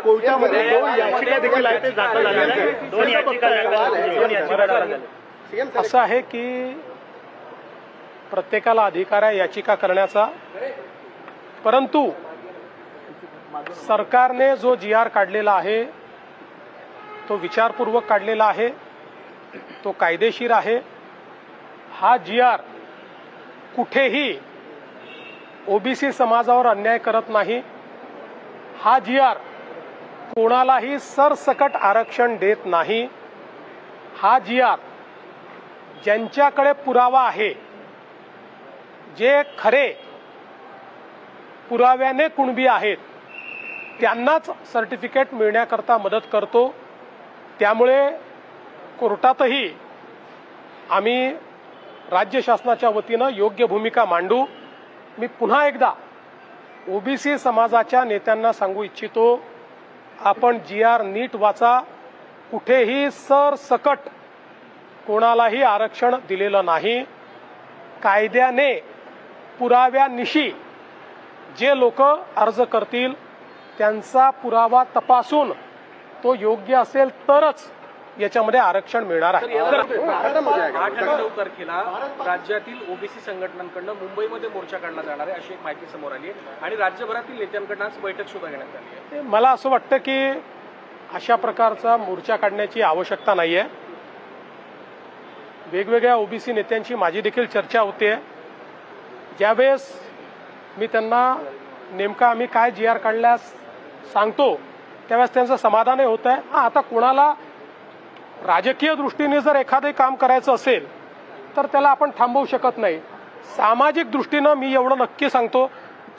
कोर्टामध्ये. दोन याचिका देखील आहेत ते दाखल झालेल्या आहेत. दोन याचिका दाखल- दोन याचिका दाखल झाल्या. असं आहे की प्रत्येकाला अधिकार आहे याचिका करण्याचा. परंतु सरकारने जो जी आर काढलेला आहे तो विचारपूर्वक काढलेला आहे तो कायदेशीर आहे. हा जी आर कुठेही ओबीसी समाजावर अन्याय करत नाही. हा जी आर कोणालाही सरसकट आरक्षण देत नाही. हा जी आर ज्यांच्याकडे पुरावा आहे जे खरे पुराव्याने कुणबी आहेत त्यांनाच सर्टिफिकेट मिळण्याकरता मदत करतो. त्यामुळे कोर्टातही आम्ही राज्य शासनाच्या वतीनं योग्य भूमिका मांडू. मी पुन्हा एकदा ओबीसी समाजाच्या नेत्यांना सांगू इच्छितो आपण जी आर नीट वाचा कुठेही सरसकट कोणालाही आरक्षण दिलेलं नाही. कायद्याने पुराव्यानिशी जे लोक अर्ज करतील त्यांचा पुरावा तपासून तो योग्य असेल तरच याच्यामध्ये आरक्षण मिळणार आहे. आठ नऊ तारखेला राज्यातील ओबीसी संघटनांकडनं मुंबईमध्ये मोर्चा काढला जाणार आहे अशी एक माहिती समोर आली आहे. आणि राज्यभरातील नेत्यांकडनं आज बैठक सुद्धा घेण्यात आली आहे. मला असं वाटतं की अशा प्रकारचा मोर्चा काढण्याची आवश्यकता नाही आहे वेगवेगळ्या ओबीसी नेत्यांची माझी देखील चर्चा होते. ज्यावेळेस मी त्यांना नेमका आम्ही काय जी आर काढल्यास सांगतो त्यावेळेस त्यांचं समाधानही होत आहे आता कोणाला राजकीय दृष्टीने जर एखादं काम करायचं असेल तर त्याला आपण थांबवू शकत नाही. सामाजिक दृष्टीनं मी एवढं नक्की सांगतो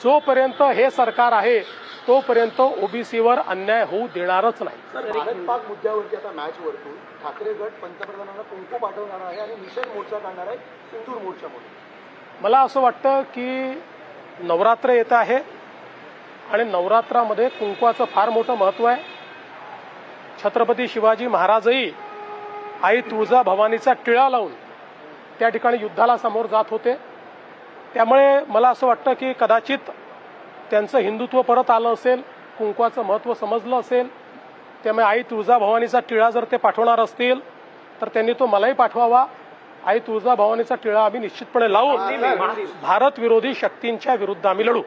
जोपर्यंत हे सरकार आहे तोपर्यंत ओबीसीवर अन्याय होऊ देणारच नाही. भारत पाक मुद्द्यावरती आता मॅच वरतून ठाकरे गट पंतप्रधानांना कुंकू पाठवणार आहे आणि निषेध मोर्चा काढणार आहे सिंदूर मोर्चामध्ये मला असं वाटतं की नवरात्र येत आहे आणि नवरात्रामध्ये कुंकवाचं फार मोठं महत्त्व आहे. छत्रपती शिवाजी महाराजही आई तुळजा भवानीचा टिळा लावून त्या ठिकाणी युद्धाला समोर जात होते. त्यामुळे मला असं वाटतं की कदाचित त्यांचं हिंदुत्व परत आलं असेल कुंकवाचं महत्त्व समजलं असेल त्यामुळे आई तुळजाभवानीचा टिळा जर ते पाठवणार असतील तर त्यांनी तो मलाही पाठवावा. आई तुळजाभवानीचा टिळा आम्ही निश्चितपणे लावून भारत विरोधी शक्तींच्या विरुद्ध आम्ही लढू.